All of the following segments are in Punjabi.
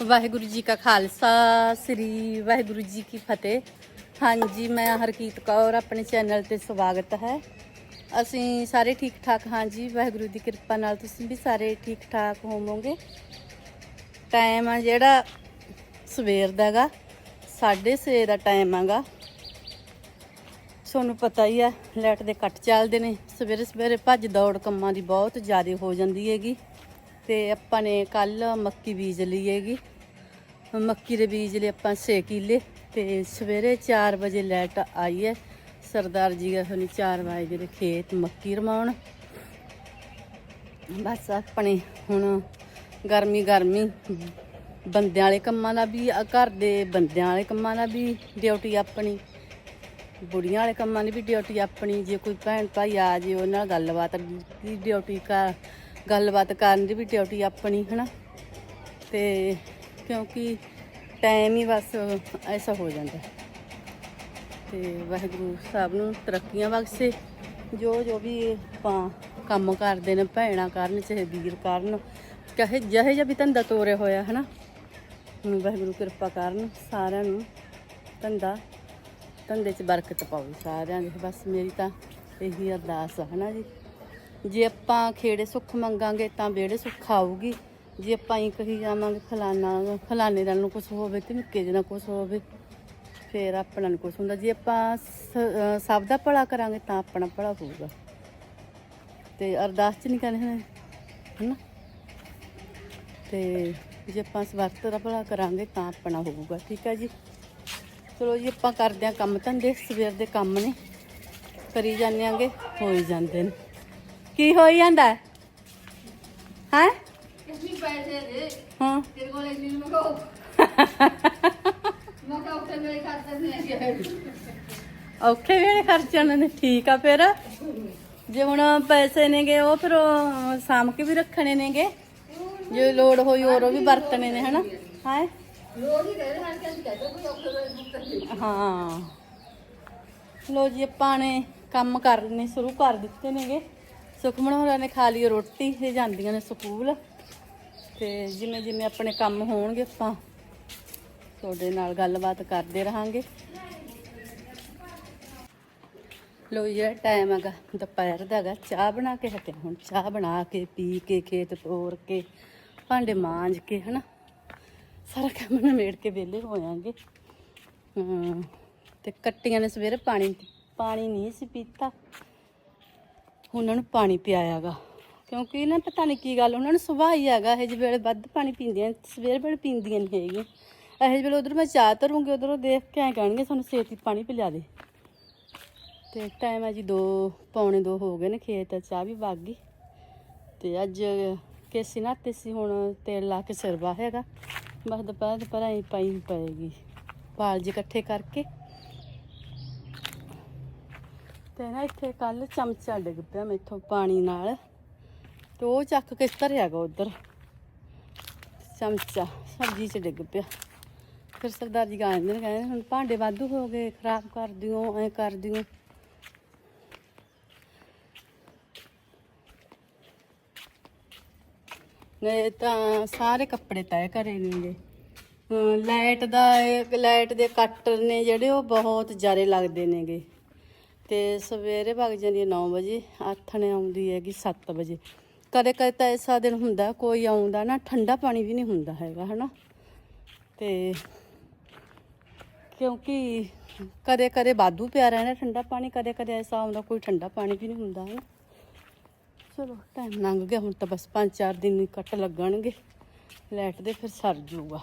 ਵਾਹਿਗੁਰੂ ਜੀ ਕਾ ਖਾਲਸਾ, ਸ੍ਰੀ ਵਾਹਿਗੁਰੂ ਜੀ ਕੀ ਫਤਿਹ। ਹਾਂਜੀ, ਮੈਂ ਹਰਕੀਤ ਕੌਰ, ਆਪਣੇ ਚੈਨਲ ਤੇ ਸਵਾਗਤ ਹੈ। ਅਸੀਂ ਸਾਰੇ ਠੀਕ ਠਾਕ ਹਾਂ ਜੀ ਵਾਹਿਗੁਰੂ ਦੀ ਕਿਰਪਾ ਨਾਲ ਤੁਸੀਂ ਵੀ ਸਾਰੇ ਠੀਕ ਠਾਕ ਹੋਵੋਗੇ। ਟਾਈਮ ਆ ਜਿਹੜਾ ਸਵੇਰ ਦਾਗਾ 6:30 ਦਾ ਟਾਈਮ ਆਗਾ ਤੁਹਾਨੂੰ ਪਤਾ ਹੀ ਆ, ਲਾਈਟ ਦੇ ਕੱਟ ਚੱਲਦੇ ਨੇ। ਸਵੇਰੇ ਸਵੇਰੇ ਭੱਜ ਦੌੜ ਕੰਮਾਂ ਦੀ ਬਹੁਤ ਜ਼ਿਆਦਾ ਹੋ ਜਾਂਦੀ ਹੈਗੀ। ਤੇ ਆਪਾਂ ਨੇ ਕੱਲ ਮੱਕੀ ਬੀਜ ਲਈ ਹੈਗੀ। ਮੱਕੀ ਦੇ ਬੀਜ ਲਈ ਆਪਾਂ 6 ਕਿੱਲੇ ਤੇ ਸਵੇਰੇ 4 ਵਜੇ ਲਾਈਟ ਆਈ ਹੈ। ਸਰਦਾਰ ਜੀ ਗਏ ਹੋਣੀ 4 ਵਜੇ ਦੇ ਖੇਤ ਮੱਕੀ ਰਮਾਉਣ ਬਸ ਆਪਣੇ ਹੁਣ ਗਰਮੀ ਗਰਮੀ, ਬੰਦਿਆਂ ਵਾਲੇ ਕੰਮਾਂ ਦਾ ਵੀ ਘਰ ਦੇ ਬੰਦਿਆਂ ਵਾਲੇ ਕੰਮਾਂ ਦਾ ਵੀ ਡਿਊਟੀ ਆਪਣੀ। ਬੁੜੀਆਂ ਵਾਲੇ ਕੰਮਾਂ ਦੀ ਵੀ ਡਿਊਟੀ ਆਪਣੀ। ਜੇ ਕੋਈ ਭੈਣ ਭਾਈ ਆ ਜੇ, ਉਹਨਾਂ ਨਾਲ ਗੱਲਬਾਤ ਦੀ ਡਿਊਟੀ ਕਰ ਗੱਲਬਾਤ ਕਰਨ ਦੀ ਵੀ ਡਿਊਟੀ ਆਪਣੀ, ਹਨਾ? ਤੇ ਕਿਉਂਕਿ ਟਾਈਮ ਹੀ ਬਸ ਐਸਾ ਹੋ ਜਾਂਦਾ। ਤੇ ਵਾਹਿਗੁਰੂ ਸਾਹਿਬ ਨੂੰ ਤਰੱਕੀਆਂ ਬਖਸ਼ੇ। ਜੋ ਜੋ ਵੀ ਆਪਾਂ ਕੰਮ ਕਰਦੇ ਨੇ, ਭੈਣਾਂ ਕਰਨ, ਚਾਹੇ ਵੀਰ ਕਰਨ, ਚਾਹੇ, ਜਿਹੇ ਜਿਹਾ ਵੀ ਧੰਦਾ ਤੋਰੇ ਹੋਇਆ, ਹਨਾ? ਵਾਹਿਗੁਰੂ ਕਿਰਪਾ ਕਰਨ, ਸਾਰਿਆਂ ਨੂੰ ਧੰਦਾ, ਧੰਦੇ 'ਚ ਬਰਕਤ ਪਾਵੇ ਸਾਰਿਆਂ ਦੇ। ਬਸ ਮੇਰੀ ਤਾਂ ਇਹੀ ਅਰਦਾਸ ਆ ਨਾ ਜੀ? ਜੇ ਆਪਾਂ ਖੇੜੇ ਸੁੱਖ ਮੰਗਾਂਗੇ ਤਾਂ ਵਿਹੜੇ ਸੁੱਖ ਆਊਗੀ। ਜੇ ਆਪਾਂ ਹੀ ਕਹੀ ਜਾਵਾਂਗੇ ਫਲਾਨਾ ਫਲਾਣੇ ਨਾਲ ਨੂੰ ਕੁਝ ਹੋਵੇ ਤੇ ਨਿੱਕੇ ਜਿਹੇ ਨਾਲ ਕੁਝ ਹੋਵੇ, ਫੇਰ ਆਪਣਾ ਨੂੰ ਕੁਝ ਹੁੰਦਾ। ਜੇ ਆਪਾਂ ਸ- ਸਭ ਦਾ ਭਲਾ ਕਰਾਂਗੇ ਤਾਂ ਆਪਣਾ ਭਲਾ ਹੋਊਗਾ। ਤੇ ਅਰਦਾਸ ਚ ਨਹੀਂ ਕਹਿੰਦੇ ਹਨ ਹਨਾ? ਤੇ ਜੇ ਆਪਾਂ ਸਵਰਤ ਦਾ ਭਲਾ ਕਰਾਂਗੇ ਤਾਂ ਆਪਣਾ ਹੋਊਗਾ, ਠੀਕ ਹੈ ਜੀ? ਚਲੋ ਜੀ, ਆਪਾਂ ਕਰਦੇ ਆਂ ਕੰਮ ਧੰਦੇ। ਸਵੇਰ ਦੇ ਕੰਮ ਨੇ, ਕਰੀ ਜਾਂਦੇ ਆਂਗੇ ਹੋਈ ਜਾਂਦੇ ਨੇ। ਕੀ ਹੋਈ ਜਾਂਦਾ? ਹੈ? ਹੈਂ? ਪੈਸੇ ਦੇ। ਹਾਂ। ਤੇਰੇ ਕੋਲ ਇੰਨੀ ਨੂੰ ਕਹੋ ਮੈਂ ਕਹਾਂ ਉੱਥੇ ਮੇਰੇ ਖਾਤੇ ਨਹੀਂ ਹੈ ਔਖੇ ਵੇਲੇ ਖਰਚਣ ਨੇ ਠੀਕ ਆ ਫਿਰ? ਜੇ ਹੁਣ ਪੈਸੇ ਨੇਗੇ ਉਹ ਫਿਰ ਉਹ ਸਾਂਭ ਕੇ ਵੀ ਰੱਖਣੇ ਨੇਗੇ। ਜੇ ਲੋੜ ਹੋਈ ਹੋਰ ਉਹ ਵੀ ਵਰਤਣੇ ਨੇ ਹਨਾ? ਹਾਂ? ਲੋੜ ਹੀ ਦੇ ਨਾਲ ਕਹਿੰਦੀ ਕਹਿੰਦਾ ਕੋਈ ਔਖੇ ਵੇਲੇ ਨਹੀਂ ਹਾਂ। ਲੋ ਜੀ ਆਪਾਂ ਨੇ ਕੰਮ ਕਰਨੇ ਸ਼ੁਰੂ ਕਰ ਦਿੱਤੇ ਨੇਗੇ। ਸੁਖਮਨ ਹੋਰਾਂ ਨੇ ਖਾ ਲਈ ਰੋਟੀ ਤੇ ਜਾਂਦੀਆਂ ਨੇ ਸਕੂਲ। ਤੇ ਜਿਵੇਂ ਜਿਵੇਂ ਆਪਣੇ ਕੰਮ ਹੋਣਗੇ ਆਪਾਂ, ਤੁਹਾਡੇ ਨਾਲ ਗੱਲਬਾਤ ਕਰਦੇ ਰਹਾਂਗੇ। ਲੋ ਜਿਹੜਾ ਟਾਈਮ ਹੈਗਾ, ਦੁਪਹਿਰ ਦਾ ਹੈਗਾ, ਚਾਹ ਬਣਾ ਕੇ ਹਟੇ ਹੁਣ। ਚਾਹ ਬਣਾ ਕੇ, ਪੀ ਕੇ, ਖੇਤ ਤੋਰ ਕੇ, ਭਾਂਡੇ ਮਾਂਜ ਕੇ, ਹਨਾ? ਸਾਰਾ ਕੰਮ ਨਿਬੇੜ ਕੇ ਵਿਹਲੇ ਹੋ ਜਾਾਂਗੇ। ਹਾਂ ਤੇ ਕੱਟੀਆਂ ਨੇ ਸਵੇਰੇ ਪਾਣੀ ਪਾਣੀ ਨਹੀਂ ਸੀ ਪੀਤਾ। ਉਹਨਾਂ ਨੂੰ ਪਾਣੀ ਪਿਆਇਆਗਾ। ਕਿਉਂਕਿ ਨਾ ਪਤਾ ਨਹੀਂ ਕੀ ਗੱਲ, ਉਹਨਾਂ ਨੂੰ ਸੁਭਾਅ ਹੀ ਹੈਗਾ, ਇਹ ਜਿਹੇ ਵੇਲੇ ਵੱਧ ਪਾਣੀ ਪੀਂਦੀਆਂ ਸਵੇਰ ਵੇਲੇ ਪੀਂਦੀਆਂ ਨਹੀਂ ਹੈਗੀਆਂ। ਇਹੋ ਜਿਹੇ ਵੇਲੇ ਉਧਰ ਮੈਂ ਚਾਹ ਧਰੂੰਗੀ, ਉਧਰੋਂ ਦੇਖ ਕੇ ਐ ਕਹਿਣਗੇ ਸਾਨੂੰ ਛੇਤੀ ਪਾਣੀ ਪਿਲਾ ਦੇ। ਤੇ ਟਾਈਮ ਹੈ ਜੀ 2 ਪੌਣੇ 2 ਹੋ ਗਏ ਨੇ, ਖੇਤ ਚਾਹ ਵੀ ਵਗ ਗਈ। ਤੇ ਅੱਜ ਕੇਸੀ ਨਾ ਤੇ ਸੀ ਹੁਣ ਤੇਲ ਲਾ ਕੇ ਸਰਵਾ ਹੈਗਾ। ਬਸ ਦੁਪਹਿਰ ਦੁਪਹਿਰ ਐਂ ਪਾਈ ਪਏਗੀ। ਪਾਲ ਜੀ ਇਕੱਠੇ ਕਰਕੇ। ਤੇ ਨਾ ਇੱਥੇ ਕੱਲ ਚਮਚਾ ਡਿੱਗ ਪਿਆ ਮੈਥੋਂ ਪਾਣੀ ਨਾਲ। ਤੇ ਉਹ ਚੱਕ ਕੇ ਧਰਿਆਗਾ ਉਧਰ। ਚਮਚਾ ਸਬਜ਼ੀ 'ਚ ਡਿੱਗ ਪਿਆ। ਫਿਰ ਸਰਦਾਰ ਜੀ ਕਹਿੰਦੇ ਨੇ, ਕਹਿੰਦੇ ਹੁਣ ਭਾਂਡੇ ਵਾਧੂ ਹੋ ਗਏ, ਖਰਾਬ ਕਰ ਦਿਓ, ਐ ਕਰ ਦਿਓ। ਨੇ ਤਾਂ ਸਾਰੇ ਕੱਪੜੇ ਤੈਅ ਕਰੇ ਨੇਗੇ। ਲਾਈਟ ਦਾ ਲਾਈਟ ਦੇ ਕੱਟ ਨੇ ਜਿਹੜੇ, ਉਹ ਬਹੁਤ ਜਾਰੇ ਲੱਗਦੇ ਨੇਗੇ। ਤੇ ਸਵੇਰੇ ਵਗ ਜਾਂਦੀ ਹੈ 9 ਵਜੇ ਆਥਣੇ ਆਉਂਦੀ ਹੈਗੀ 7 ਵਜੇ। ਕਦੇ ਕਦੇ ਤਾਂ ਐਸਾ ਦਿਨ ਹੁੰਦਾ, ਕੋਈ ਆਉਂਦਾ ਨਾ, ਠੰਡਾ ਪਾਣੀ ਵੀ ਨਹੀਂ ਹੁੰਦਾ ਹੈਗਾ, ਹਨਾ? ਤੇ ਕਿਉਂਕਿ ਕਦੇ ਕਦੇ ਬਾਦੂ ਪਿਆ ਰਹਿਣਾ ਠੰਡਾ ਪਾਣੀ, ਕਦੇ ਕਦੇ ਐਸਾ ਆਉਂਦਾ, ਕੋਈ ਠੰਡਾ ਪਾਣੀ ਵੀ ਨਹੀਂ ਹੁੰਦਾ ਹੈ ਚਲੋ ਟਾਈਮ ਲੰਘ ਗਿਆ, ਹੁਣ ਤਾਂ ਬਸ 5-4 ਦਿਨ ਕੱਟ ਲੱਗਣਗੇ। ਲਾਈਟ ਦੇ ਫਿਰ ਸਰ ਜੂਗਾ।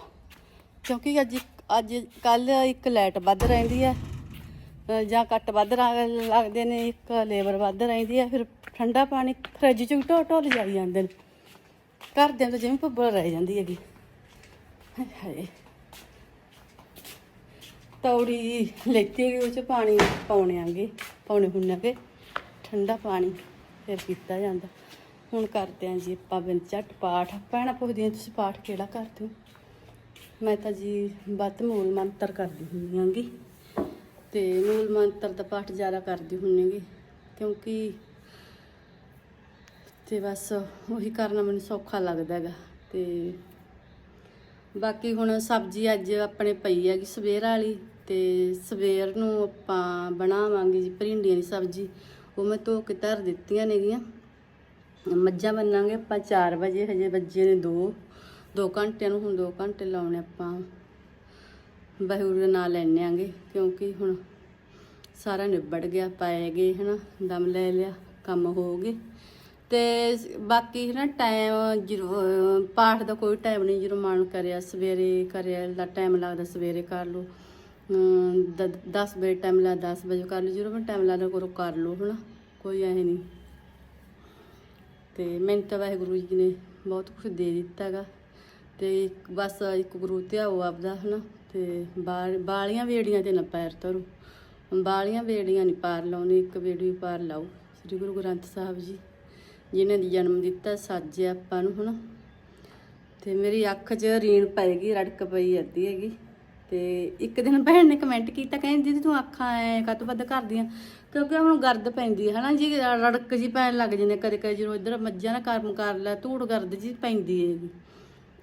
ਕਿਉਂਕਿ ਅੱਜ ਅੱਜ ਕੱਲ ਇੱਕ ਲਾਈਟ ਵੱਧ ਰਹਿੰਦੀ ਹੈ। ਜਾਂ ਕੱਟ ਵੱਧ ਰਾ- ਲੱਗਦੇ ਨੇ, ਇੱਕ ਲੇਬਰ ਵੱਧ ਰਹਿੰਦੀ ਹੈ ਫਿਰ ਠੰਡਾ ਪਾਣੀ ਫਰਿੱਜ ਚ ਢੋ ਢੋਲ ਲਿਜਾਈ ਜਾਂਦੇ ਨੇ। ਘਰਦਿਆਂ ਤੋਂ ਜਿਵੇਂ ਭੁੱਬਲ ਰਹਿ ਜਾਂਦੀ ਹੈਗੀ। ਹਾਏ ਤੌੜੀ ਲੈਤੀ ਗਈ ਉਹ ਚ ਪਾਣੀ ਪਾਉਣੇ ਆਂਗੇ, ਪਾਉਣੇ ਹੁੰਨਾਂਗੇ ਠੰਡਾ ਪਾਣੀ ਫਿਰ ਪੀਤਾ ਜਾਂਦਾ। ਹੁਣ ਕਰਦੇ ਆਂ ਜੀ ਆਪਾਂ ਬਿਨ ਝੱਟ ਪਾਠ। ਭੈਣਾਂ ਪੁੱਛਦੀਆਂ, ਤੁਸੀਂ ਪਾਠ ਕਿਹੜਾ ਕਰਦੇ ਹੋ? ਮੈਂ ਤਾਂ ਜੀ ਬਤ ਮੂਲ ਮੰਤਰ ਕਰਦੀ ਹੁੰਦੀ ਆਂਗੀ ਤੇ ਮੂਲ ਮੰਤਰ ਦਾ ਪਾਠ ਜ਼ਿਆਦਾ ਕਰਦੀ ਹੁੰਦੀ ਕਿਉਂਕਿ ਤੇ ਬਸ ਉਹੀ ਕਰਨਾ ਮੈਨੂੰ ਸੌਖਾ ਲੱਗਦਾ ਹੈਗਾ, ਤੇ ਬਾਕੀ ਹੁਣ ਸਬਜ਼ੀ ਅੱਜ ਆਪਣੇ ਪਈ ਹੈਗੀ ਸਵੇਰ ਵਾਲੀ, ਤੇ ਸਵੇਰ ਨੂੰ ਆਪਾਂ ਬਣਾਵਾਂਗੇ ਜੀ ਭਰਿੰਡੀਆਂ ਦੀ ਸਬਜ਼ੀ, ਉਹ ਮੈਂ ਧੋ ਕੇ ਧਰ ਦਿੱਤੀਆਂ ਨੇਗੀਆਂ। ਮੱਝਾਂ ਬੰਨਾਂਗੇ ਆਪਾਂ 4 ਵਜੇ, ਹਜੇ ਵੱਜੇ ਨੇ 2 2 ਘੰਟਿਆਂ ਨੂੰ ਹੁਣ 2 ਘੰਟੇ ਲਾਉਣੇ ਆਪਾਂ। ਵਾਹਿਗੁਰੂ ਦਾ ਨਾਲ ਲੈਣੇ ਆਂਗੇ, ਕਿਉਂਕਿ ਹੁਣ ਸਾਰਾ ਨਿਬੜ ਗਿਆ, ਪਾਏ ਗਏ, ਹਨਾ, ਦਮ ਲੈ ਲਿਆ, ਕੰਮ ਹੋ ਗਏ। ਤੇ ਸ- ਬਾਕੀ ਨਾ ਟਾਈਮ ਜਦੋਂ ਪਾਠ ਦਾ ਕੋਈ ਟਾਈਮ ਨਹੀਂ, ਜਦੋਂ ਮਨ ਕਰਿਆ ਸਵੇਰੇ ਕਰਿਆ ਦਾ ਟਾਈਮ ਲੱਗਦਾ ਸਵੇਰੇ ਕਰ ਲਓ। 10 ਵਜੇ ਟਾਈਮ ਲੱਗਦਾ 10 ਵਜੇ ਕਰ ਲਓ, ਜਦੋਂ ਮੈਂ ਟਾਈਮ ਲੱਗਦਾ ਕਰੋ, ਕਰ ਲਓ, ਹਨਾ, ਕੋਈ ਐ ਨਹੀਂ। ਤੇ ਮੈਨੂੰ ਤਾਂ ਵਾਹਿਗੁਰੂ ਜੀ ਨੇ ਬਹੁਤ ਕੁਝ ਦੇ ਦਿੱਤਾਗਾ ਤੇ ਇੱਕ- ਬਸ ਇੱਕ ਗੁਰੂ ਧਿਆਓ ਆਪਦਾ, ਹਨਾ ਤੇ ਬਾਲ- ਬਾਲੀਆਂ ਵੇੜੀਆਂ ਤੇ ਨਾ ਪੈਰ ਧਰੋ। ਬਾਲੀਆਂ ਵੇੜੀਆਂ ਨਹੀਂ ਪਾਰ ਲਾਉਣੀ, ਇੱਕ ਵੇੜੀ ਪਾਰ ਲਾਓ। ਸ੍ਰੀ ਗੁਰੂ ਗ੍ਰੰਥ ਸਾਹਿਬ ਜੀ, ਜਿਨ੍ਹਾਂ ਦੀ ਜਨਮ ਦਿੱਤਾ ਸਾਜਿਆ ਆਪਾਂ ਨੂੰ, ਹਨਾ? ਤੇ ਮੇਰੀ ਅੱਖ 'ਚ ਰੀਣ ਪਏਗੀ ਰੜਕ ਪਈ ਅੱਧੀ ਹੈਗੀ। ਤੇ ਇੱਕ ਦਿਨ ਭੈਣ ਨੇ ਕਮੈਂਟ ਕੀਤਾ, ਕਹਿੰਦੀ, ਦੀਦੀ ਤੂੰ ਅੱਖਾਂ ਐ ਕੱਤ ਵੱਧ ਕਰਦੀਆਂ? ਕਿਉਂਕਿ ਹੁਣ ਗਰਦ ਪੈਂਦੀ ਹੈ, ਹਨਾ? ਜੀ ਰੜਕ ਜੀ ਪੈਣ ਲੱਗ ਜਾਂਦੇ ਕਦੇ ਕਦੇ ਜਦੋਂ ਇੱਧਰ ਮੱਝਾਂ ਨਾ ਕਰਮ ਕਰ ਲੈ, ਧੂੜ ਗਰਦ ਜੀ ਪੈਂਦੀ ਹੈਗੀ।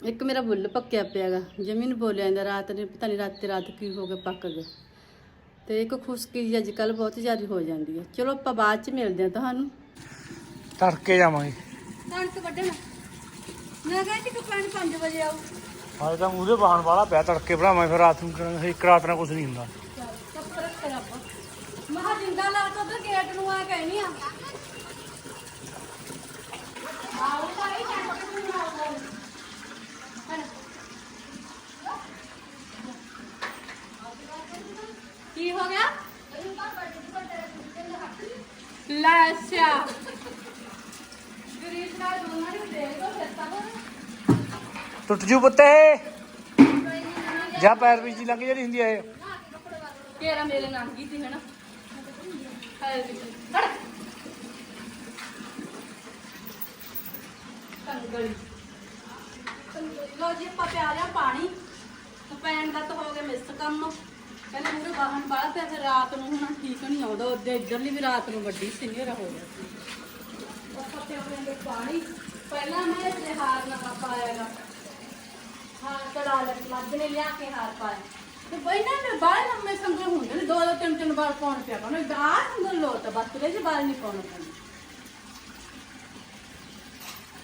ਇੱਕ ਮੇਰਾ ਬੁੱਲ ਪੱਕਿਆ ਪਿਆਗਾ ਜਮੀਨ ਬੋਲਿਆ ਜਾਂਦਾ ਰਾਤ ਨੇ ਪਤਾ ਨਹੀਂ ਰਾਤ ਤੇ ਰਾਤ ਕੀ ਹੋ ਗਿਆ ਪੱਕ ਗਿਆ। ਤੇ ਇੱਕ ਖੁਸ਼ਕੀ ਜੀ ਅੱਜ ਕੱਲ ਬਹੁਤ ਜ਼ਿਆਦਾ ਹੋ ਜਾਂਦੀ ਹੈ। ਚਲੋ ਆਪਾਂ ਬਾਅਦ ਚ ਮਿਲਦੇ ਹਾਂ ਤੁਹਾਨੂੰ। ਤੜਕੇ ਜਾਵਾਂਗੇ। ਕਣਕ ਵੱਢਣ। ਮੈਂ ਕਹਿੰਦੀ ਕਿ 5 ਵਜੇ ਆਉ ਹਾਲੇ ਤਾਂ ਮੂਹਰੇ ਵਾਹਣ ਵਾਲਾ ਪਿਆ ਤੜਕੇ ਬਣਾਵਾਂ ਫਿਰ ਰਾਤ ਨੂੰ ਕਰਾਂਗੇ, ਇੱਕ ਰਾਤ ਨਾਲ ਕੁਝ ਨਹੀਂ ਹੁੰਦਾ। ਚੱਪ ਰੱਖ ਰੱਬ। ਮਹਾ ਜਿੰਦਾ ਲਾ ਤਾ ਗੇਟ ਨੂੰ ਆ ਕਹਿਨੀ ਆ। ਆਉ ਤਾਂ ਇਹ ਚੱਕ ਨੂੰ ਆਉ ਕੀ ਹੋ ਗਿਆ? ਲੈ ਅੱਛਾ। ਗਰੀਬ ਨਾਲ ਦੋਨਾਂ ਨੂੰ ਦੇ ਦੋ ਫਿਰ ਤਾਂ ਟੁੱਟ ਜੂ ਪੁੱਤੇ। ਜਾ ਪੈਰ ਵਿੱਚ ਲੰਘ ਜਿਹੜੀ ਹੁੰਦੀ ਹੈ ਤੇਰਾ ਮੇਰੇ ਨਾਲ ਕੀਤੀ ਹੈ ਨਾ ਹਾਏ ਵੀ ਕੰਗਲੀ। ਲੋ ਜੀ ਆਪਾਂ ਪਿਆ ਲਿਆ ਪਾਣੀ। ਤੇ ਪੈਣ ਦਾ ਤਾਂ ਹੋ ਗਿਆ ਮਿਸ ਕੰਮ। ਪਹਿਲਾਂ ਮੂਰੇ ਵਾਹਣ ਬਾਹਰ ਤੇ ਫਿਰ ਰਾਤ ਨੂੰ ਹੁਣ ਠੀਕ ਨਹੀਂ ਆਉਂਦਾ, ਉਹਦੇ ਇੱਧਰਲੀ ਵੀ ਰਾਤ ਨੂੰ ਵੱਡੀ ਸੀਨੀਅਰ ਹੋ ਗਿਆ ਸੀ ਆਪਾਂ ਪਿਆ ਲੈਂਦੇ ਪਾਣੀ। ਪਹਿਲਾਂ ਮੈਂ ਇਹ ਹਾਰ ਨਾ ਪਾਇਆਗਾ ਹਾਂ ਚੜਾ ਲੈ ਮੱਝ ਨੇ ਲਿਆ ਕੇ ਹਾਰ ਪਾਇਆ। ਤੇ ਬਈ ਨਾ ਮੈਂ ਬਾਹਰ ਲੰਮੇ ਸੰਗਲ ਹੁੰਦੇ ਨੇ ਦੋ ਦੋ ਤਿੰਨ ਤਿੰਨ ਵਾਰ ਪਾਉਣ ਪਿਆ ਕਰਨਾ ਦਾ ਸੰਗਲ ਲੋ ਤਾਂ ਬਸ ਤੇ ਜੇ ਬਾਹਰ ਨਹੀਂ ਪਾਉਣਾ ਪੈਂਦਾ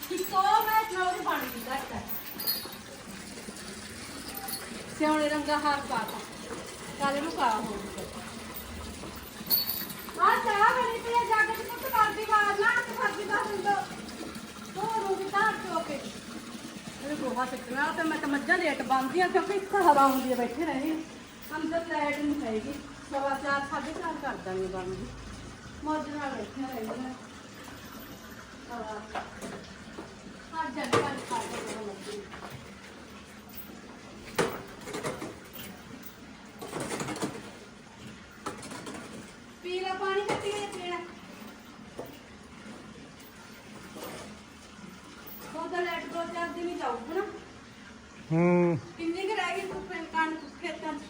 ਕਿਤੋਂ ਮੈਂ ਥੋੜੀ ਪਾਣੀ ਦੀ ਘੱਟ ਸਿਆਣੇ ਰੰਗਾ ਹਾਰ ਪਾਤਾ। ਕਾਲੇ ਨੂੰ ਕਾ ਹੋ ਆ ਚਾਹ ਬਣੀ ਪਈ ਆ, ਜਾ ਪੁੱਤ ਕਰਦੀ ਬਾਹਰ ਨਾ ਤੇ ਕਰਦੀ ਬਾਹਰ ਹੁੰਦਾ ਤੋ ਰੂਹ ਤਾਂ ਚੋਕੇ ਇਹ ਗੋਹਾ ਸਿੱਟਣਾ ਤੇ ਮੈਂ ਤਾਂ ਮੱਝਾਂ ਲੇਟ ਬੰਨਦੀ ਕਿਉਂਕਿ ਇੱਕ ਹਵਾ ਹੁੰਦੀ ਹੈ ਬੈਠੇ ਰਹੇ ਅੰਦਰ ਲਾਈਟ ਨਹੀਂ ਹੈਗੀ ਸਵਾ ਚਾਰ ਸਾਢੇ ਚਾਰ ਕਰ ਦਾਂਗੇ ਬੰਦ ਮੌਜ ਨਾਲ ਬੈਠੇ ਰਹਿੰਦੇ ਹਵਾ ਹਾਂ ਜੱਗ ਕਰ ਖਾ ਕੇ ਮੱਝੀ ਪੀਲਾ ਪਾਣੀ ਕੱਟੀ ਨੇ ਪੀਣਾ ਉਹਦਾ ਲੈਟ ਦੋ ਚਾਰ ਦਿਨ ਹੀ ਜਾਊ ਹਨਾ ਹੂੰ। ਕਿੰਨੀ ਕੁ ਰਹਿ ਗਈ ਤੂੰ ਪਿੰਡ ਕਾਣ ਖੇਤਾਂ ਚ?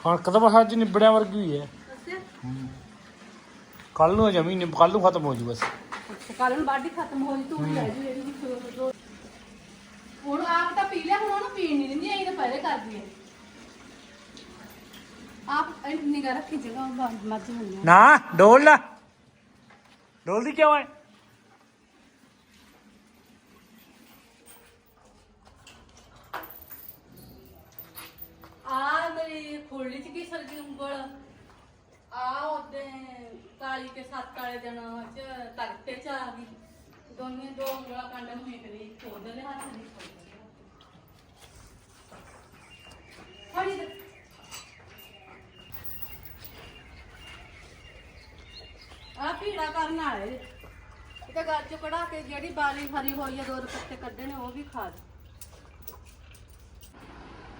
ਕਣਕ ਤਾਂ ਬਸ ਅੱਜ ਨਿਬੜਿਆ ਵਰਗੀ ਹੋਈ ਹੈ। ਦੱਸਿਆ ਕੱਲ ਨੂੰ ਜ਼ਮੀਨ ਕੱਲ ਨੂੰ ਖਤਮ ਹੋ ਜੂ ਬਸ। ਕੱਲ ਨੂੰ ਬਾਡੀ ਖਤਮ ਹੋ ਜੀ ਤੂੰ ਵੀ ਰਹਿ ਜੂ ਇਹਦੀ ਵੀ ਸੋ- ਹੁਣ ਆਪ ਤਾਂ ਪੀ ਲਿਆ ਹੁਣ ਉਹਨੂੰ ਪੀਣ ਨਹੀਂ ਦਿੰਦੀ ਐਂ ਤਾਂ ਪਹਿਲੇ ਕਰਦੀ ਹੈ। ਆਪ ਨਿਗਾ ਰੱਖੀ ਜਗ੍ਹਾ ਹੁੰਦੀ ਨਾ ਡੋਲ ਡੋਲਦੀ ਕਿਉਂ ਹੈ ਆ ਮੇਰੀ ਖੋਲੀ ਚ ਕੀ ਸਰਗੀ ਉਂਗਲ? ਆ ਉਹਦੇ ਕਾਲੀ ਕੇ ਸੱਤ ਵਾਲੇ ਦਿਨ ਚ ਤਖਤੇ ਚ ਆ ਗਈ। ਦੋਨੇ ਦੋ ਉਂਗਲਾਂ ਕੰਡ ਨੂੰ ਨਿਕਲੀ ਉਹਦੇ ਹੱਥ ਦੀ ਫੜੀ ਦੇ। ਆ ਪੀੜਾ ਕਰਨ ਵਾਲੇ। ਇਹ ਤਾਂ ਗੱਜ ਕਢਾ ਕੇ ਜਿਹੜੀ ਬਾਲੀ ਹਰੀ ਹੋਈ ਆ, ਦੋ ਰੁਪਏ ਕੱਢੇ ਨੇ ਉਹ ਵੀ ਖਾ ਦੇ।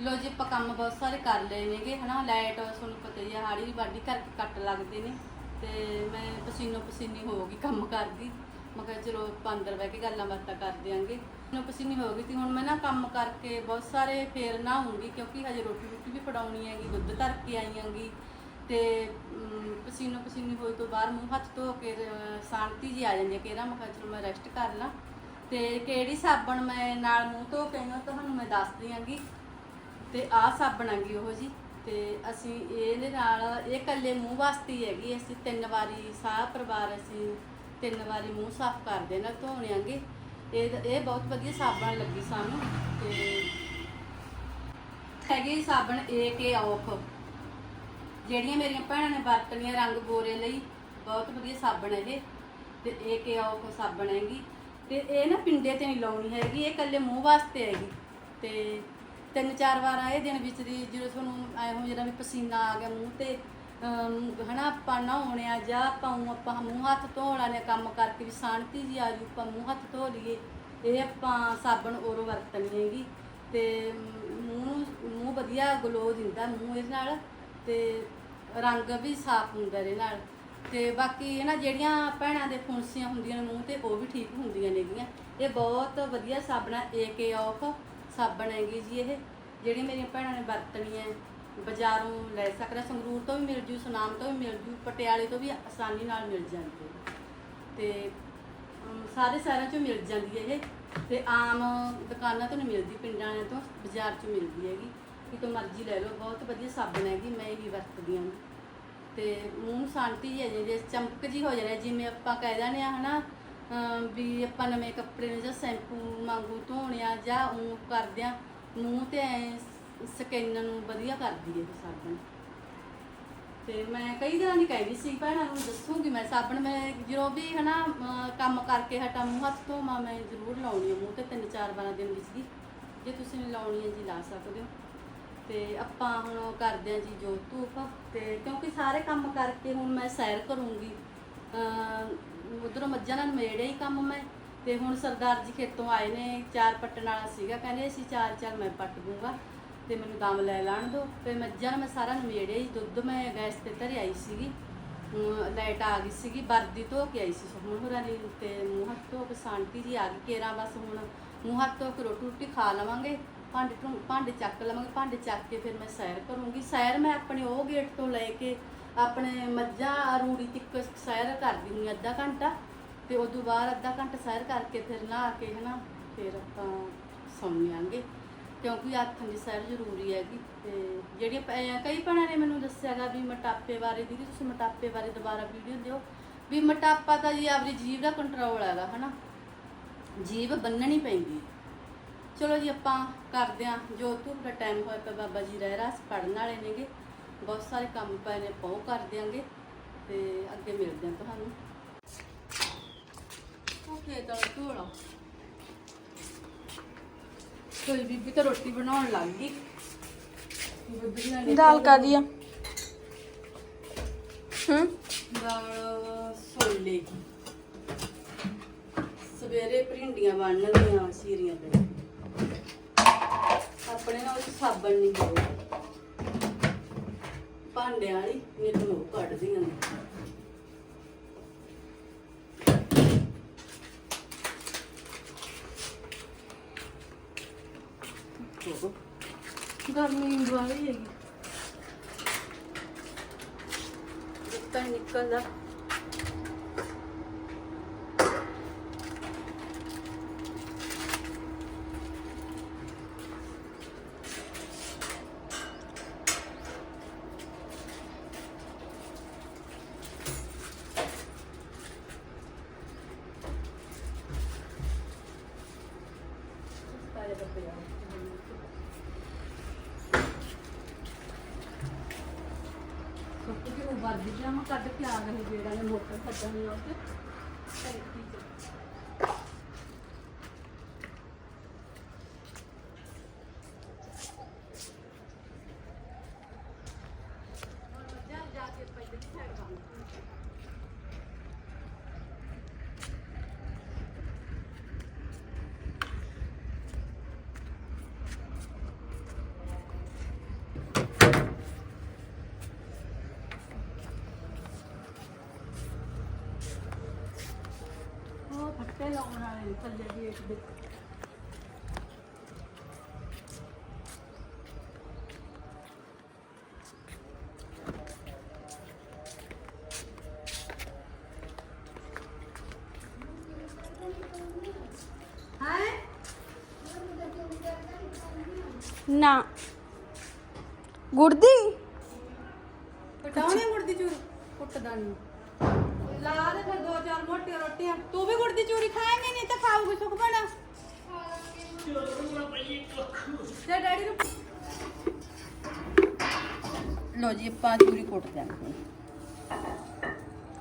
ਲੋ ਜੀ, ਆਪਾਂ ਕੰਮ ਬਹੁਤ ਸਾਰੇ ਕਰ ਲਏ ਨੇਗੇ, ਹਨਾ? ਲਾਈਟ ਤੁਹਾਨੂੰ ਪਤਾ ਹੀ ਆ, ਹਾੜੀ ਵਾਢੀ ਕਰਕੇ ਕੱਟ ਲੱਗਦੇ ਨੇ। ਤੇ ਮੈਂ ਪਸੀਨੋ ਪਸੀਨੀ ਹੋ ਗਈ ਕੰਮ ਕਰਦੀ। ਮੈਂ ਕਿਹਾ ਚਲੋ, ਆਪਾਂ ਅੰਦਰ ਬਹਿ ਕੇ ਗੱਲਾਂ ਬਾਤਾਂ ਕਰ ਦਿਆਂਗੇ। ਪਸੀਨੋ ਪਸੀਨੀ ਹੋ ਗਈ ਤੇ ਹੁਣ ਮੈਂ ਨਾ ਕੰਮ ਕਰਕੇ ਬਹੁਤ ਸਾਰੇ ਫੇਰ ਨਾ ਹੋਊਂਗੀ ਕਿਉਂਕਿ ਹਜੇ ਰੋਟੀ ਰੋਟੀ ਵੀ ਫੜਾਉਣੀ ਹੈਗੀ, ਦੁੱਧ ਧਰ ਕੇ ਆਈ ਆਂਗੀ ਤੇ ਪਸੀਨੋ ਪਸੀਨੀ ਹੋਈ ਤੋਂ ਬਾਅਦ ਮੂੰਹ ਹੱਥ ਧੋ ਕੇ ਸ਼ਾਂਤੀ ਜੀ ਆ ਜਾਂਦੀ ਹੈ ਕਿ ਨਾ ਮੈਂ ਕਿਹਾ ਚਲੋ ਮੈਂ ਰੈਸਟ ਕਰ ਲਾਂ। ਤੇ ਕਿਹੜੀ ਸਾਬਣ ਮੈਂ ਨਾਲ ਮੂੰਹ ਧੋ ਕੇ ਆਈ ਹਾਂ ਤੁਹਾਨੂੰ ਮੈਂ ਦੱਸ ਦਿਆਂਗੀ। ਤੇ ਆਹ ਸਾਬਣ ਆਂਗੀ ਉਹ ਜੀ। ਤੇ ਅਸੀਂ ਇਹਦੇ ਨਾਲ ਇਹ ਕੱਲੇ ਮੂੰਹ ਵਾਸਤੇ ਹੈਗੀ। ਅਸੀਂ ਤਿੰਨ ਵਾਰੀ ਸਾਰਾ ਪਰਿਵਾਰ ਅਸੀਂ ਤਿੰਨ ਵਾਰੀ ਮੂੰਹ ਸਾਫ਼ ਕਰਦੇ ਨਾਲ ਧੋਣਿਆਂਗੇ ਇਹ ਇਹ ਬਹੁਤ ਵਧੀਆ ਸਾਬਣ ਲੱਗੀ ਸਾਨੂੰ। ਤੇ ਹੈਗੀ ਸਾਬਣ ਏ ਕੇ ਆਫ ਜਿਹੜੀਆਂ ਮੇਰੀਆਂ ਭੈਣਾਂ ਨੇ ਵਰਤਣੀਆਂ ਰੰਗ ਗੋਰੇ ਲਈ, ਬਹੁਤ ਵਧੀਆ ਸਾਬਣ ਹੈ ਇਹ। ਤੇ ਇਹ ਕਿ ਆਫ ਸਾਬਣ ਹੈਗੀ। ਤੇ ਇਹ ਨਾ ਪਿੰਡੇ ਤੇ ਨਹੀਂ ਲਾਉਣੀ ਹੈਗੀ। ਇਹ ਕੱਲੇ ਮੂੰਹ ਵਾਸਤੇ ਹੈਗੀ। ਤੇ ਤਿੰਨ ਚਾਰ ਵਾਰ ਆਏ ਦਿਨ ਵਿੱਚ ਦੀ ਜਦੋਂ ਤੁਹਾਨੂੰ ਐ ਹੋ ਜਿਹੜਾ ਵੀ ਪਸੀਨਾ ਆ ਗਿਆ ਮੂੰਹ ਤੇ ਅਮ, ਹਨਾ ਆਪਾਂ ਨਹਾਉਣੇ ਆ ਜਾਂ ਆਪਾਂ ਊਂ ਆਪਾਂ ਮੂੰਹ ਹੱਥ ਧੋਣ ਵਾਲੇ ਕੰਮ ਕਰਕੇ ਵੀ ਸ਼ਾਂਤੀ ਜੀ ਆ ਜੂ ਆਪਾਂ ਮੂੰਹ ਹੱਥ ਧੋ ਲਈਏ ਇਹ ਆਪਾਂ ਸਾਬਣ ਔਰ ਵਰਤਣੀ ਹੈਗੀ। ਤੇ ਮੂੰਹ ਨੂੰ- ਮੂੰਹ ਵਧੀਆ ਗਲੋ ਦਿੰਦਾ ਮੂੰਹ ਇਹਦੇ ਨਾਲ ਤੇ ਰੰਗ ਵੀ ਸਾਫ਼ ਹੁੰਦਾ ਇਹਦੇ ਨਾਲ। ਤੇ ਬਾਕੀ ਇਹ ਨਾ ਜਿਹੜੀਆਂ ਭੈਣਾਂ ਦੇ ਫੁੰਸੀਆਂ ਹੁੰਦੀਆਂ ਨੇ ਮੂੰਹ ਤੇ ਉਹ ਵੀ ਠੀਕ ਹੁੰਦੀਆਂ ਨੇਗੀਆਂ। ਇਹ ਬਹੁਤ ਵਧੀਆ ਸਾਬਣ ਹੈ ਏਕੇ ਆਫ ਸਾਬਣ ਹੈਗੀ ਜੀ ਇਹ ਜਿਹੜੀ ਮੇਰੀਆਂ ਭੈਣਾਂ ਨੇ ਵਰਤਣੀ ਹੈ, ਬਾਜ਼ਾਰੋਂ ਲੈ ਸਕਦਾ, ਸੰਗਰੂਰ ਤੋਂ ਵੀ ਮਿਲ ਜੂ, ਸੁਨਾਮ ਤੋਂ ਵੀ ਮਿਲ ਜੂ, ਪਟਿਆਲੇ ਤੋਂ ਵੀ ਆਸਾਨੀ ਨਾਲ ਮਿਲ ਜਾਂਦੀ ਹੈ। ਤੇ ਸਾਰੇ ਸ਼ਹਿਰਾਂ 'ਚੋਂ ਮਿਲ ਜਾਂਦੀ ਹੈ ਇਹ, ਤੇ ਆਮ ਦੁਕਾਨਾਂ ਤੋਂ ਨਹੀਂ ਮਿਲਦੀ, ਪਿੰਡਾਂ ਵਾਲਿਆਂ ਤੋਂ ਬਾਜ਼ਾਰ 'ਚੋਂ ਮਿਲਦੀ ਹੈਗੀ। ਕਿਤੋਂ ਮਰਜ਼ੀ ਲੈ ਲਓ, ਬਹੁਤ ਵਧੀਆ ਸਾਬਣ ਹੈਗੀ, ਮੈਂ ਇਹ ਵੀ ਵਰਤਦੀ ਹਾਂ। ਤੇ ਮੂੰਹ ਨੂੰ ਸ਼ਾਂਤੀ ਜਿਹੀ ਹੈ ਜਾਂਦੀ ਹੈ ਚਮਕ ਜੀ ਹੋ ਜਾਣਾ ਜਿਵੇਂ ਆਪਾਂ ਕਹਿ ਦਿੰਦੇ ਆ ਹਨਾ ਅਮ ਵੀ ਆਪਾਂ ਨਵੇਂ ਕੱਪੜੇ ਨੂੰ ਜਾਂ ਸ਼ੈਂਪੂ ਵਾਂਗੂ ਧੋਣੇ ਆ ਜਾਂ ਉਹ ਕਰਦੇ ਆ, ਮੂੰਹ ਤੇ ਸਕਿਨ ਨੂੰ ਵਧੀਆ ਕਰਦੀ ਹੈ ਇਹ ਸਾਬਣ। ਤੇ ਮੈਂ ਕਈ ਦਿਨਾਂ ਦੀ ਕਹਿੰਦੀ ਸੀ, ਭੈਣਾਂ ਨੂੰ ਦੱਸੂਗੀ ਮੈਂ ਸਾਬਣ, ਮੈਂ ਜਦੋਂ ਵੀ ਹਨਾ ਅਮ ਕੰਮ ਕਰਕੇ ਹਟਾ ਮੂੰਹ ਹੱਥ ਧੋਵਾਂ, ਮੈਂ ਜ਼ਰੂਰ ਲਾਉਣੀ ਹੈ ਮੂੰਹ ਤੇ ਤਿੰਨ ਚਾਰ ਵਾਰਾਂ ਦਿਨ ਵਿੱਚ ਦੀ। ਜੇ ਤੁਸੀਂ ਵੀ ਲਾਉਣੀ ਹੈ ਜੀ, ਲਾ ਸਕਦੇ ਹੋ। ਤੇ ਆਪਾਂ ਹੁਣ ਕਰਦੇ ਹਾਂ ਜੀ, ਜੋ ਧੂਪ। ਤੇ ਕਿਉਂਕਿ ਸਾਰੇ ਕੰਮ ਕਰਕੇ ਹੁਣ ਮੈਂ ਸੈਰ ਕਰੂੰਗੀ। ਉਧਰੋਂ ਮੱਝਾਂ ਨਾਲ ਮੇੜੇ ਹੀ ਕੰਮ ਮੈਂ। ਤੇ ਹੁਣ ਸਰਦਾਰ ਜੀ ਖੇਤੋਂ ਆਏ ਨੇ, ਚਾਰ ਪੱਟਣ ਵਾਲਾ ਸੀਗਾ, ਕਹਿੰਦੇ ਅਸੀਂ ਚਾਰ ਚਾਰ ਮੈਂ ਪੱਟ ਦੂੰਗਾ, ਤੇ ਮੈਨੂੰ ਦਮ ਲੈ ਲੈਣ ਦਿਓ। ਤੇ ਮੱਝਾਂ ਨਾਲ ਮੈਂ ਸਾਰਾ ਨਵੇੜਿਆ ਹੀ, ਦੁੱਧ ਮੈਂ ਗੈਸ ਤੇ ਧਰ ਆਈ ਸੀਗੀ। ਲਾਈਟ ਆ ਗਈ ਸੀਗੀ, ਵਰਦੀ ਧੋ ਕੇ ਆਈ ਸੀ ਸੁਖਮਨ ਹੋਰਾਂ ਦੀ, ਤੇ ਮੂੰਹ ਹੱਥ ਧੋ ਕੇ ਸ਼ਾਂਤੀ ਜੀ ਆ ਗਈ, ਕੇਰਾਂ ਬਸ ਹੁਣ ਮੂੰਹ ਹੱਥ ਧੋ ਕੇ ਰੋਟੀ ਰੋਟੀ ਖਾ ਲਵਾਂਗੇ। ਭਾਂਡੇ ਢੁੰ- ਭਾਂਡੇ ਚੱਕ ਲਵਾਂਗੇ, ਭਾਂਡੇ ਚੱਕ ਕੇ ਫਿਰ ਮੈਂ ਸੈਰ ਕਰੂੰਗੀ। ਸੈਰ ਮੈਂ ਆਪਣੇ ਉਹ ਗੇਟ ਤੋਂ ਲੈ ਕੇ ਆਪਣੇ ਮੱਝਾਂ ਰੂੜੀ ਤੱਕ ਸੈਰ ਕਰਦੀ ਹੁੰਦੀ ਅੱਧਾ ਘੰਟਾ, ਤੇ ਤੋਂ ਬਾਅਦ ਅੱਧਾ ਘੰਟਾ ਸੈਰ ਕਰਕੇ ਫਿਰ ਨਹਾ ਕੇ ਹਨਾ, ਫਿਰ ਆਪਾਂ ਸੌਂ ਆਂਗੇ। ਕਿਉਂਕਿ ਆਖਣ ਦੀ ਸੈਰ ਜ਼ਰੂਰੀ ਹੈਗੀ, ਤੇ ਜਿਹੜੀਆਂ ਕਈ ਭੈਣਾਂ ਨੇ ਮੈਨੂੰ ਦੱਸਿਆਗਾ ਵੀ ਮੋਟਾਪੇ ਬਾਰੇ, ਦੀਦੀ ਤੁਸੀਂ ਮੋਟਾਪੇ ਬਾਰੇ ਦੁਬਾਰਾ ਵੀਡੀਓ ਦਿਓ, ਵੀ ਮੋਟਾਪਾ ਤਾਂ ਜੀ ਆਪਣੀ ਜੀਵ ਦਾ ਕੰਟਰੋਲ ਹੈਗਾ ਹਨਾ। ਜੀਵ ਬੰਨਣੀ ਪੈਂਦੀ ਚਲੋ ਜੀ ਆਪਾਂ ਕਰਦੇ ਆਂ, ਜੋ ਧੂਪ ਦਾ ਟਾਈਮ ਹੋਇਆ ਪਿਆ ਬਾਬਾ ਜੀ ਰਹਿ ਰਾਸ ਪੜਨ ਵਾਲੇ ਨੇਗੇ। ਬਹੁਤ ਸਾਰੇ ਕੰਮ ਪਏ ਨੇ ਪਾਉ ਕਰ ਦਿਆਂਗੇ ਤੇ ਅੱਗੇ ਮਿਲਦੇ ਆਂ ਤੁਹਾਨੂੰ। ਓਕੇ ਤਾਂ ਧੋਣਾ ਕੋਈ ਬੀਬੀ ਤਾਂ ਰੋਟੀ ਬਣਾਉਣ ਲੱਗ ਗਈ। ਬੀਬੀ ਦਾਲ ਕਾਦੀ ਆ? ਹੂੰ? ਦਾਲ ਦੀ। ਸਵੇਰੇ ਭਿੰਡੀਆਂ ਬਣਨਗੀਆਂ ਸੀਰੀਆਂ ਤੇ। ਆਪਣੇ ਨਾਲ ਸਾਬਣ ਨਹੀਂ ਹੋਵੇ ਭਾਂਡਿਆਂ ਵਾਲੀ ਨਹੀਂ ਤਾਂ ਉਹ ਕੱਢਦੀਆਂ ਗਰਮੀ ਵਾਲੀ ਹੈਗੀ। ਤਾਂ ਨਿਕਲਦਾ ਸੁੱਕ ਕੇ ਉਹ ਮੈਂ ਕੱਢ ਕੇ ਆ ਗਏ ਜਿਹੜਾ ਨੇ ਮੋਟਰ ਕੱਢਣੀ ਉਹ ਤੇ थल्ले भी एक बिक ਨਾ ਗੁਰਦੀ ਪਟਾਉਣੇ ਮੁਰਦੀ ਕੁੱਟਦਾ ਲਾ ਦੇ ਫਿਰ ਦੋ ਚਾਰ ਮੋਟੀਆਂ ਰੋਟੀਆਂ ਤੂੰ ਵੀ ਗੁੜ ਦੀ ਚੂਰੀ ਖਾਏਂਗੀ ਨਹੀਂ ਤਾਂ ਖਾਊਗੀ ਸੁਖ ਬਣਾ ਤੇ ਡੈਡੀ ਨੂੰ ਲੋ ਜੀ ਆਪਾਂ ਚੂਰੀ ਕੁੱਟ ਦਿਆਂਗੇ ਹੁਣ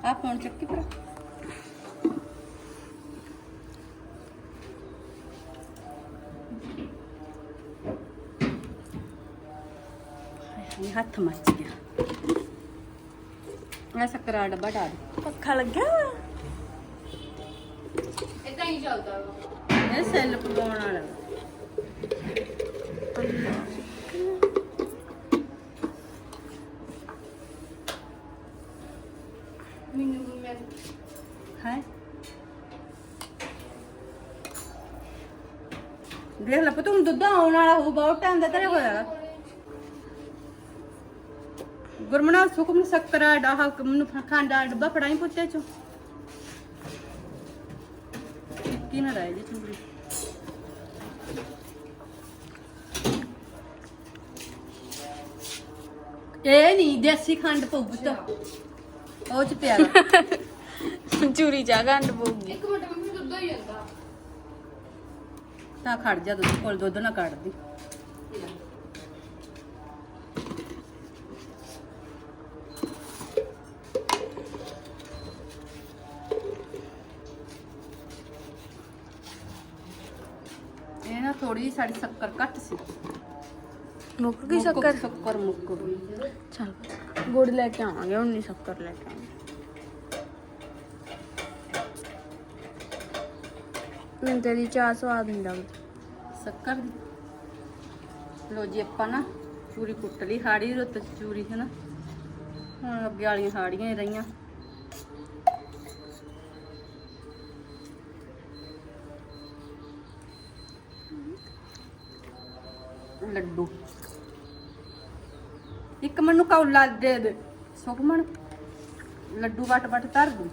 ਆ ਫੋਨ ਚੱਕੀ ਐ ਸਕਰਾ ਡੱਬਾ ਡਾਲ ਪੱਖਾ ਲੱਗਿਆ? ਇਦਾਂ ਹੀ ਚੱਲਦਾ ਵਾ। ਇਹ ਸੈੱਲ ਪਵਾਉਣ ਵਾਲਾ। ਮੈਨੂੰ ਵੀ ਮੈਂ ਹੈ? ਦੇਖ ਲੈ ਪਤੂੰ ਦੁੱਧ ਆਉਣ ਵਾਲਾ ਹੋਊ ਬਹੁਤ ਟਾਈਮ ਦਾ ਤੇਰੇ ਹੋਇਆ। ਗੁਰਮਣਾ ਸੁਖਮ ਸਕਰਾ ਡਾਹ ਮੈਨੂੰ ਖਾਂਡਾ ਡੱਬਾ ਫੜਾਈ ਪੁੱਤੇ ਚੋਂ। ਕੀ ਨਾ ਰਹਿ ਜੀ ਚੁੰਗੜੀ ਇਹ ਨਹੀਂ ਦੇਸੀ ਖੰਡ ਪਊ ਪੁੱਤ। ਉਹ ਚ ਪਿਆ। ਚੂਰੀ ਜਾ ਗੰਢ ਪਊਗੀ। ਇੱਕ ਮਿੰਟ ਮੰਮੀ ਦੁੱਧ ਹੀ ਜਾਂਦਾ। ਤਾਂ ਖੜ ਜਾ ਦੁੱਧ ਕੋਲ ਦੁੱਧ ਨਾ ਕੱਢਦੀ ਨਾ ਥੋੜੀ ਜਿਹੀ ਸਾਡੀ ਸ਼ੱਕਰ ਘੱਟ ਸੀ। ਮੁੱਕ ਗਈ ਸ਼ੱਕਰ? ਸ਼ੱਕਰ ਮੁੱਕ ਗਈ। ਚਲ ਗੁੜ ਲੈ ਕੇ ਆਵਾਂਗੇ ਹੁਣ ਨਹੀਂ ਸ਼ੱਕਰ ਲੈ ਕੇ ਆਵਾਂਗੇ। ਮੈਨੂੰ ਤੇਰੀ ਚਾਹ ਸਵਾਦ ਨਹੀਂ ਲੱਗਦੀ। ਸ਼ੱਕਰ ਦੀ? ਲੋ ਜੀ ਆਪਾਂ ਨਾ ਚੂਰੀ ਕੁੱਟ ਲਈ ਹਾੜੀ ਰੁੱਤ ਚੂਰੀ ਹੈ ਨਾ ਹੁਣ ਅੱਗੇ ਵਾਲੀਆਂ ਹਾੜੀਆਂ ਹੀ ਰਹੀਆਂ। ਲੱਡੂ। ਇੱਕ ਮੈਨੂੰ ਕੌਲਾ ਦੇ ਦੇ। ਸੁਖਮਣ ਲੱਡੂ ਵਟ ਵਟ ਧਰ ਦੂੰ।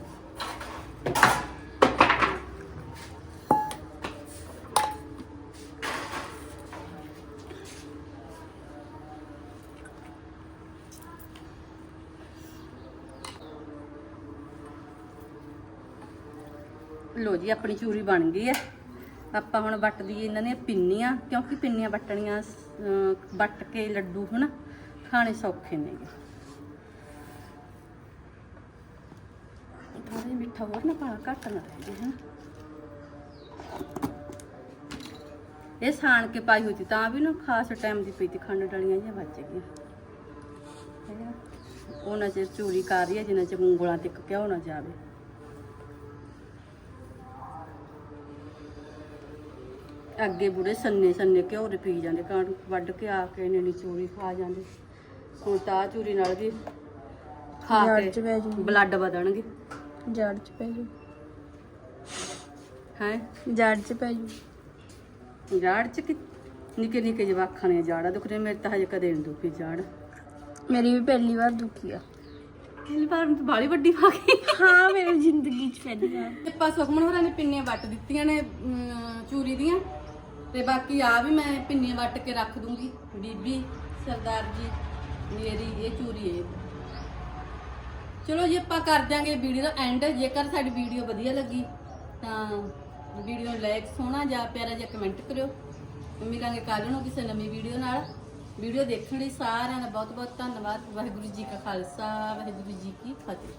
ਲੋ ਜੀ, ਆਪਣੀ ਚੂਰੀ ਬਣ ਗਈ ਹੈ। ਆਪਾਂ ਹੁਣ ਵੱਟਦੀ ਇਹਨਾਂ ਦੀਆਂ ਪਿੰਨੀਆਂ, ਕਿਉਂਕਿ ਪਿੰਨੀਆਂ ਵੱਟਣੀਆਂ ਵੱਟ ਕੇ ਲੱਡੂ ਹਨਾ, ਖਾਣੇ ਸੌਖੇ ਨੇਗੇ। ਥੋੜਾ ਮਿੱਠਾ ਹੋਰ ਨਾ ਪਾਣਾ ਘੱਟ ਨਾ ਰਹਿ ਜੇ ਹਨਾ। ਇਹ ਸਾਣ ਕੇ ਪਾਈ ਹੋਈ ਸੀ, ਤਾਂ ਵੀ ਨਾ ਖਾਸ ਟਾਈਮ ਦੀ ਪਈ ਤੀ ਖੰਡ ਡਲੀਆਂ ਜਿਹਾ ਵੱਜ ਗਈਆਂ। ਉਹਨਾਂ ਚਿਰ ਚੂਰੀ ਕਰ ਰਹੀ ਹੈ, ਜਿੰਨਾ ਚ ਉਂਗਲਾਂ ਤੱਕ ਕਿਉਂ ਨਾ ਜਾਵੇ। ਅੱਗੇ ਬੁੜੇ ਸੰਨੇ ਸੰਨੇ ਘਿਓ ਦੇ ਪੀ ਜਾਂਦੇ ਕਾਣ ਵੱਢ ਕੇ ਆ ਕੇ ਨੇ ਚੂਰੀ ਖਾ ਜਾਂਦੇ। ਹੁਣ ਤਾਂ ਚੂਰੀ ਨਾਲ ਵੀ ਖਾ ਜੜ ਚ ਕੇ ਪੈ ਜੂ ਬਲੱਡ ਵਧਣਗੇ। ਜੜ ਚ ਪੈ ਜੂ ਹੈ? ਜੜ ਚ ਪੈ ਜੂ ਜਾੜ ਚ ਕਿ ਨਿੱਕੇ ਨਿੱਕੇ ਜਵਾਖਾਂ ਨੇ ਜਾੜਾ ਦੁਖਦੇ ਮੇਰੇ ਤਾਂ ਹਜੇ ਕਦੇ ਨਹੀਂ ਦੁਖੀ ਜਾੜ। ਮੇਰੀ ਵੀ ਪਹਿਲੀ ਵਾਰ ਦੁਖੀ ਆ। ਪਹਿਲੀ ਵਾਰ ਤਾਂ ਬਾਲੀ ਵੱਡੀ ਪਾ ਗਈ ਹਾਂ ਮੇਰੀ ਜ਼ਿੰਦਗੀ ਚ ਪਹਿਲੀ ਵਾਰ। ਤੇ ਪਾ ਸੁਖਮਨ ਹੋਰਾਂ ਨੇ ਪਿੰਨੀਆਂ ਵੱਟ ਦਿੱਤੀਆਂ ਨੇ ਅਮ, ਚੂਰੀ ਦੀਆਂ। ਤੇ ਬਾਕੀ ਆ ਵੀ ਮੈਂ ਪਿੰਨੀਆਂ ਵੱਟ ਕੇ ਰੱਖ ਦੂੰਗੀ। ਬੀਬੀ, ਸਰਦਾਰ ਜੀ, ਮੇਰੀ, ਇਹ ਚੂਰੀ ਹੈ ਚਲੋ ਜੀ, ਆਪਾਂ ਕਰ ਦਿਆਂਗੇ ਵੀਡੀਓ ਦਾ ਐਂਡ ਜੇਕਰ ਸਾਡੀ ਵੀਡੀਓ ਵਧੀਆ ਲੱਗੀ, ਤਾਂ ਵੀਡੀਓ ਨੂੰ ਲਾਈਕ ਸੋਹਣਾ ਜਾਂ ਪਿਆਰਾ ਜਿਹਾ ਕਮੈਂਟ ਕਰਿਓ। ਮਿਲਾਂਗੇ ਕੱਲ ਨੂੰ ਕਿਸੇ ਨਵੀਂ ਵੀਡੀਓ ਨਾਲ। ਵੀਡੀਓ ਦੇਖਣ ਲਈ ਸਾਰਿਆਂ ਦਾ ਬਹੁਤ ਬਹੁਤ ਧੰਨਵਾਦ। ਵਾਹਿਗੁਰੂ ਜੀ ਕਾ ਖਾਲਸਾ, ਵਾਹਿਗੁਰੂ ਜੀ ਕੀ ਫਤਿਹ।